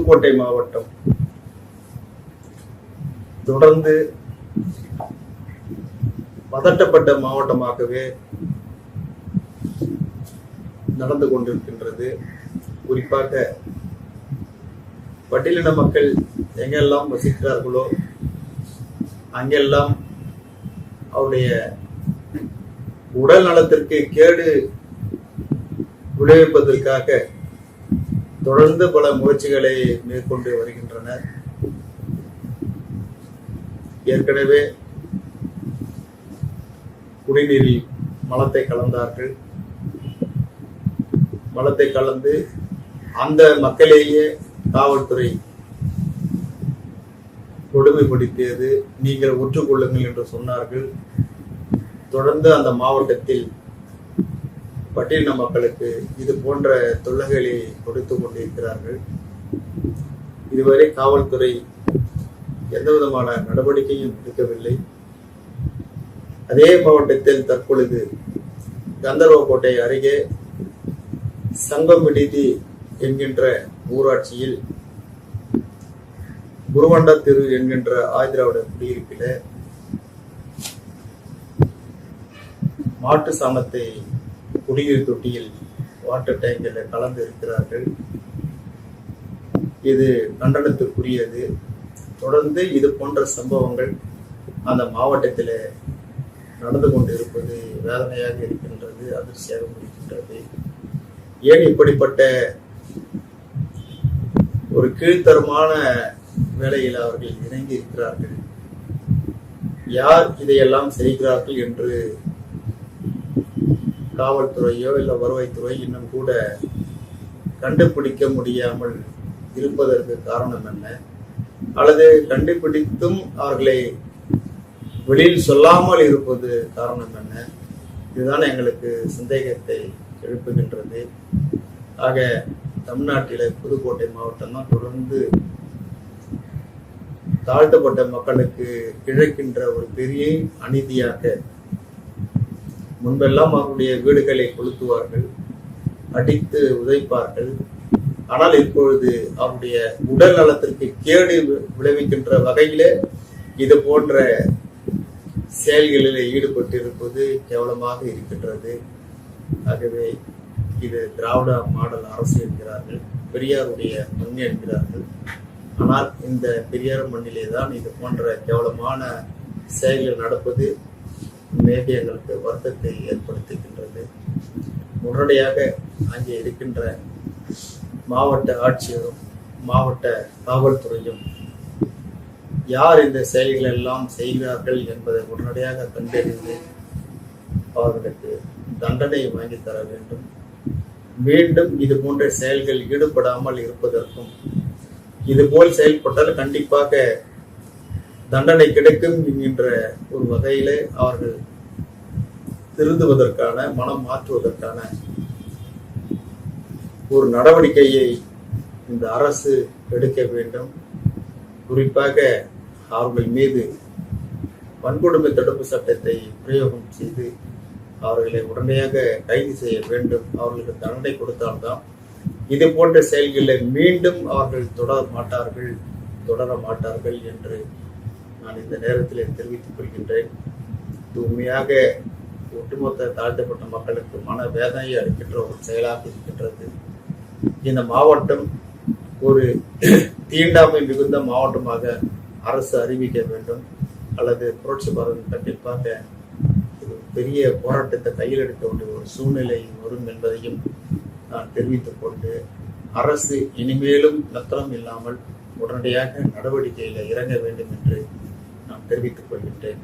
புதுக்கோட்டை மாவட்டம். தொடர்ந்து பதட்டப்பட்ட மாவட்டமாகவே நடந்து கொண்டிருக்கின்றது. குறிப்பாக பட்டியலின மக்கள் எங்கெல்லாம் வசிக்கிறார்களோ அங்கெல்லாம் அவருடைய உடல் நலத்திற்கு கேடு விளைவிப்பதற்காக தொடர்ந்து பல முயற்சிகளை மேற்கொண்டு வருகின்றனர். ஏற்கனவே குடிநீரில் மலத்தை கலந்தார்கள். மலத்தை கலந்து அந்த மக்களையே காவல்துறை கொடுமைப்படுத்தியது. நீங்கள் ஒற்றுக்கொள்ளுங்கள் என்று சொன்னார்கள். தொடர்ந்து அந்த மாவட்டத்தில் பட்டியலின மக்களுக்கு இது போன்ற தொல்லைகளை கொடுத்து கொண்டிருக்கிறார்கள். இதுவரை காவல்துறை எந்த விதமான நடவடிக்கையும் எடுக்கவில்லை. அதே மாவட்டத்தில் தற்பொழுது கந்தர்வக்கோட்டை அருகே சங்கம் விடுதி என்கின்ற ஊராட்சியில் குருவண்ட திரு என்கின்ற ஆதிராவிட குடியிருப்பில மாட்டு சாணத்தை குடிநீர் தொட்டியில் வாட்டர் டேங்கில் கலந்து இருக்கிறார்கள். இது கண்டனத்துக்குரியது. தொடர்ந்து இது போன்ற சம்பவங்கள் அந்த மாவட்டத்தில் நடந்து கொண்டு இருப்பது வேதனையாக இருக்கின்றது அதிர்ச்சியாக இருக்கின்றது. ஏன் இப்படிப்பட்ட ஒரு கீழ்த்தரமான வேலையில் அவர்கள் இணங்கி இருக்கிறார்கள்? யார் இதையெல்லாம் செய்கிறார்கள் என்று காவல்துறையோ இல்லை வருவாய்த்துறை இன்னும் கூட கண்டுபிடிக்க முடியாமல் இருப்பதற்கு காரணம் என்ன? அல்லது கண்டுபிடித்தும் அவர்களை வெளியில் சொல்லாமல் இருப்பது காரணம் என்ன? இதுதான் எங்களுக்கு சந்தேகத்தை எழுப்புகின்றது. ஆக தமிழ்நாட்டில் புதுக்கோட்டை மாவட்டம் தான் தொடர்ந்து தாழ்த்தப்பட்ட மக்களுக்கு இழைக்கின்ற ஒரு பெரிய அநீதியாக முன்பெல்லாம் அவருடைய வீடுகளை கொளுத்துவார்கள் அடித்து உதைப்பார்கள். ஆனால் இப்பொழுது அவருடைய உடல் நலத்திற்கு கேடு விளைவிக்கின்ற வகையிலே இது போன்ற செயல்களில் ஈடுபட்டிருப்பது கேவலமாக இருக்கின்றது. ஆகவே இது திராவிட மாடல் அரசு என்கிறார்கள் பெரியாருடைய மண் என்கிறார்கள். ஆனால் இந்த பெரியார் மண்ணிலே தான் இது போன்ற கேவலமான செயல்கள் நடப்பது உண்மையாக வருத்தத்தை ஏற்படுத்துகின்றது. உடனடியாக அங்கே இருக்கின்ற மாவட்ட ஆட்சியரும் மாவட்ட காவல்துறையும் யார் இந்த செயல்கள் எல்லாம் செய்கிறார்கள் என்பதை உடனடியாக கண்டறிந்து அவர்களுக்கு தண்டனை வாங்கி தர வேண்டும். மீண்டும் இது போன்ற செயல்கள் ஈடுபடாமல் இருப்பதற்கும் இதுபோல் செயல்பட்டால் கண்டிப்பாக தண்டனை கிடைக்கும் என்கின்ற ஒரு வகையிலே அவர்கள் திருந்துவதற்கான மனம் மாற்றுவதற்கான ஒரு நடவடிக்கையை இந்த அரசு எடுக்க வேண்டும். குறிப்பாக அவர்கள் மீது வன்கொடுமை தடுப்பு சட்டத்தை பிரயோகம் செய்து அவர்களை உடனடியாக கைது செய்ய வேண்டும். அவர்களுக்கு தண்டனை கொடுத்தால்தான் இது போன்ற செயல்களை மீண்டும் அவர்கள் தொடர மாட்டார்கள் தொடர மாட்டார்கள் என்று நான் இந்த நேரத்தில் தெரிவித்துக் கொள்கின்றேன். இது உண்மையாக ஒட்டுமொத்த தாழ்த்தப்பட்ட மக்களுக்கு மன வேதனையை அளிக்கின்ற ஒரு செயலாக இருக்கின்றது. இந்த மாவட்டம் ஒரு தீண்டாமை மிகுந்த மாவட்டமாக அரசு அறிவிக்க வேண்டும். அல்லது புரட்சி பாரதம் கண்டிப்பாக ஒரு பெரிய போராட்டத்தை கையில் எடுக்க வேண்டிய ஒரு சூழ்நிலை வரும் என்பதையும் நான் தெரிவித்துக் கொண்டு அரசு இனிமேலும் நத்தனம் இல்லாமல் உடனடியாக நடவடிக்கையில் இறங்க வேண்டும் என்று தெரிவித்துக் கொள்கின்றேன்.